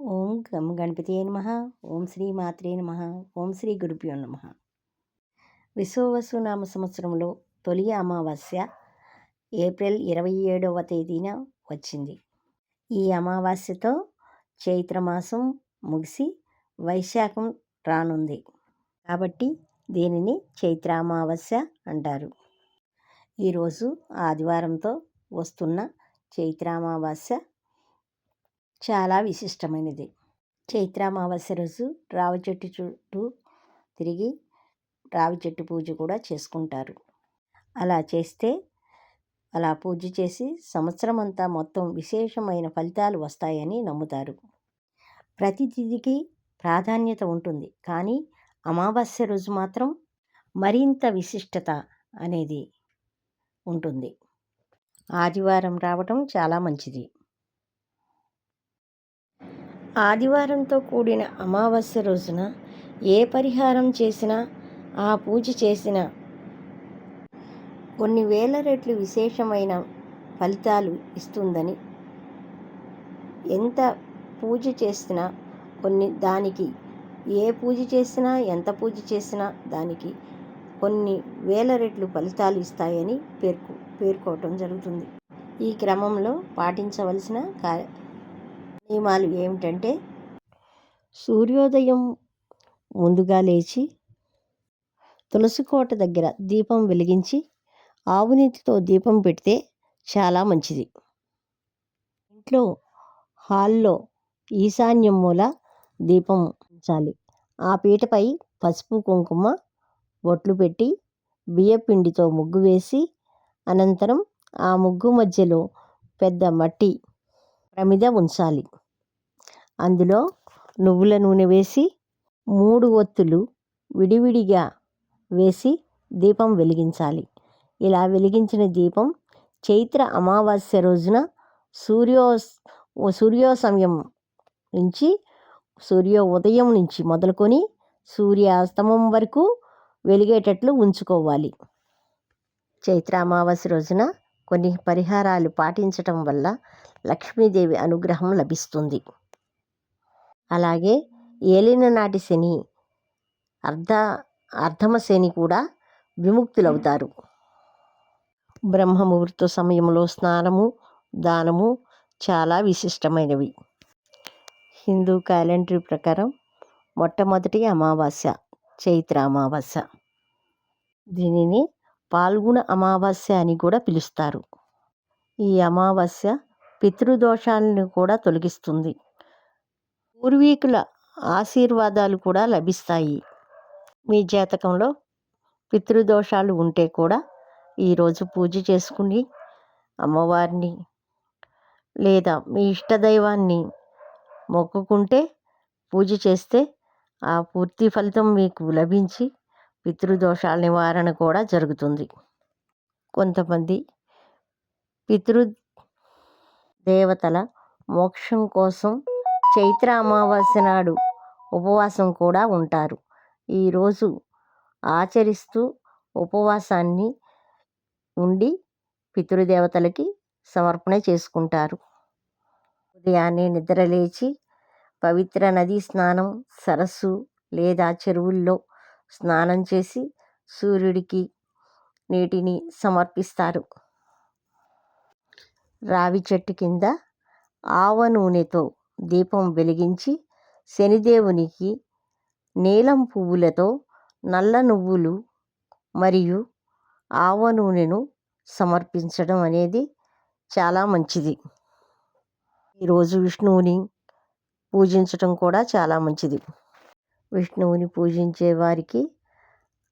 ఓం గం గణపతియే నమ. ఓం శ్రీ మాత్రే నమ. ఓం శ్రీ గురుభ్యో నమ. విశ్వవసు నామ సంవత్సరంలో తొలి అమావాస్య ఏప్రిల్ ఇరవై ఏడవ తేదీన వచ్చింది. ఈ అమావాస్యతో చైత్రమాసం ముగిసి వైశాఖం రానుంది. కాబట్టి దీనిని చైత్ర అమావాస్య అంటారు ఈరోజు ఆదివారంతో వస్తున్న చైత్ర అమావాస్య చాలా విశిష్టమైనది. చైత్ర అమావాస్య రోజు రావి చెట్టు చుట్టూ తిరిగి రావి చెట్టు పూజ కూడా చేసుకుంటారు. అలా చేస్తే అలా పూజ చేసి సంవత్సరం అంతా మొత్తం విశేషమైన ఫలితాలు వస్తాయని నమ్ముతారు. ప్రతి తిథికి ప్రాధాన్యత ఉంటుంది. కానీ అమావాస్య రోజు మాత్రం మరింత విశిష్టత అనేది ఉంటుంది. ఆదివారం రావటం చాలా మంచిది. ఆదివారంతో కూడిన అమావాస్య రోజున ఏ పరిహారం చేసినా ఆ పూజ చేసిన కొన్ని వేల రెట్లు విశేషమైన ఫలితాలు ఇస్తుందని. ఎంత పూజ చేసినా కొన్ని దానికి ఏ పూజ చేసినా ఎంత పూజ చేసినా దానికి కొన్ని వేల రెట్లు ఫలితాలు ఇస్తాయని పేర్కొ పేర్కోవటం జరుగుతుంది. ఈ క్రమంలో పాటించవలసిన కార్య నియమాలు ఏమిటంటే సూర్యోదయం ముందుగా లేచి తులసి కోట దగ్గర దీపం వెలిగించి ఆవునీతితో దీపం పెడితే చాలా మంచిది. ఇంట్లో హాల్లో ఈశాన్యం మూల దీపం ఉంచాలి. ఆ పీటపై పసుపు కుంకుమ బొట్లు పెట్టి బియ్యపిండితో ముగ్గు వేసి అనంతరం ఆ ముగ్గు మధ్యలో పెద్ద మట్టి ప్రమిద ఉంచాలి. అందులో నువ్వుల నూనె వేసి మూడు ఒత్తులు విడివిడిగా వేసి దీపం వెలిగించాలి. ఇలా వెలిగించిన దీపం చైత్ర అమావాస్య రోజున సూర్యో సూర్యోసమయం నుంచి సూర్య ఉదయం నుంచి మొదలుకొని సూర్యాస్తమం వరకు వెలిగేటట్లు ఉంచుకోవాలి. చైత్ర అమావాస్య రోజున కొన్ని పరిహారాలు పాటించటం వల్ల లక్ష్మీదేవి అనుగ్రహం లభిస్తుంది. అలాగే ఏలిన నాటి శని అర్ధ అర్ధమ శని కూడా విముక్తులవుతారు. బ్రహ్మముహూర్త సమయంలో స్నానము దానము చాలా విశిష్టమైనవి. హిందూ క్యాలెండర్ ప్రకారం మొట్టమొదటి అమావాస్య చైత్ర అమావాస్య. దీనిని పాల్గొన అమావాస్య అని కూడా పిలుస్తారు. ఈ అమావాస్య పితృదోషాలను కూడా తొలగిస్తుంది. పూర్వీకుల ఆశీర్వాదాలు కూడా లభిస్తాయి. మీ జాతకంలో పితృదోషాలు ఉంటే కూడా ఈరోజు పూజ చేసుకుని అమ్మవారిని లేదా మీ ఇష్టదైవాన్ని మొక్కుకుంటే పూజ చేస్తే ఆ పూర్తి ఫలితం మీకు లభించి పితృదోషాల నివారణ కూడా జరుగుతుంది. కొంతమంది పితృ దేవతల మోక్షం కోసం చైత్ర అమావాస్య నాడు ఉపవాసం కూడా ఉంటారు. ఈరోజు ఆచరిస్తూ ఉపవాసాన్ని ఉండి పితృదేవతలకి సమర్పణ చేసుకుంటారు. ఉదయాన్నే నిద్రలేచి పవిత్ర నదీ స్నానం సరస్సు లేదా చెరువుల్లో స్నానం చేసి సూర్యుడికి నీటిని సమర్పిస్తారు. రావి చెట్టు కింద ఆవ నూనెతో దీపం వెలిగించి శనిదేవునికి నీలం పువ్వులతో నల్ల నువ్వులు మరియు ఆవ నూనెను సమర్పించడం అనేది చాలా మంచిది. ఈరోజు విష్ణువుని పూజించటం కూడా చాలా మంచిది. విష్ణువుని పూజించే వారికి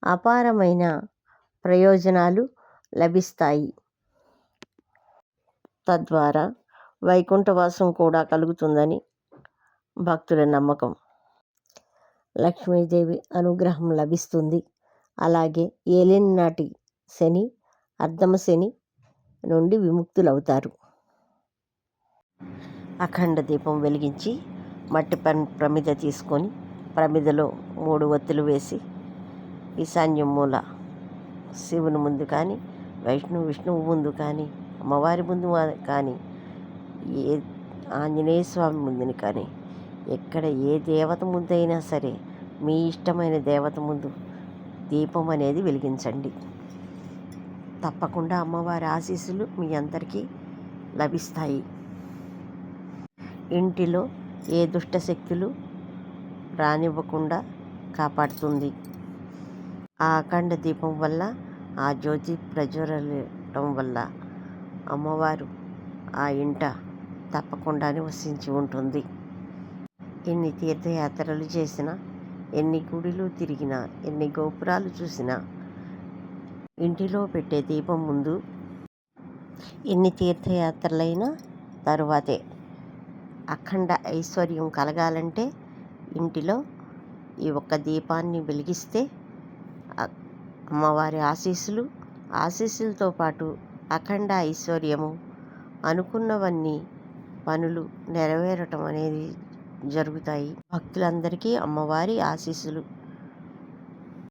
అపారమైన ప్రయోజనాలు లభిస్తాయి. తద్వారా వైకుంఠవాసం కూడా కలుగుతుందని భక్తుల నమ్మకం. లక్ష్మీదేవి అనుగ్రహం లభిస్తుంది. అలాగే ఏలిన నాటి శని అర్ధమ శని నుండి విముక్తులవుతారు. అఖండ దీపం వెలిగించి మట్టి పన్ ప్రమిద తీసుకొని ప్రమిదలో మూడు ఒత్తులు వేసి ఈశాన్యం మూల శివుని ముందు కానీ వైష్ణు విష్ణువు ముందు కానీ అమ్మవారి ముందు కానీ ఏ ఆంజనేయ స్వామి ముందుని కానీ ఎక్కడ ఏ దేవత ముందైనా సరే మీ ఇష్టమైన దేవత ముందు దీపం అనేది వెలిగించండి. తప్పకుండా అమ్మవారి ఆశీస్సులు మీ అందరికీ లభిస్తాయి. ఇంటిలో ఏ దుష్ట శక్తులు రానివ్వకుండా కాపాడుతుంది. ఆ అఖండ దీపం వల్ల ఆ జ్యోతి ప్రజ్వరలటం వల్ల అమ్మవారు ఆ ఇంట తప్పకుండా నివసించి ఉంటుంది. ఎన్ని తీర్థయాత్రలు చేసినా ఎన్ని గుడిలు తిరిగినా ఎన్ని గోపురాలు చూసినా ఇంటిలో పెట్టే దీపం ముందు ఎన్ని తీర్థయాత్రలైనా తరువాతే అఖండ ఐశ్వర్యం కలగాలంటే ఇంటిలో ఈ ఒక్క దీపాన్ని వెలిగిస్తే అమ్మవారి ఆశీస్సులు ఆశీస్సులతో పాటు అఖండ ఐశ్వర్యము అనుకున్నవన్నీ పనులు నెరవేరటం అనేది జరుగుతాయి. భక్తులందరికీ అమ్మవారి ఆశీస్సులు.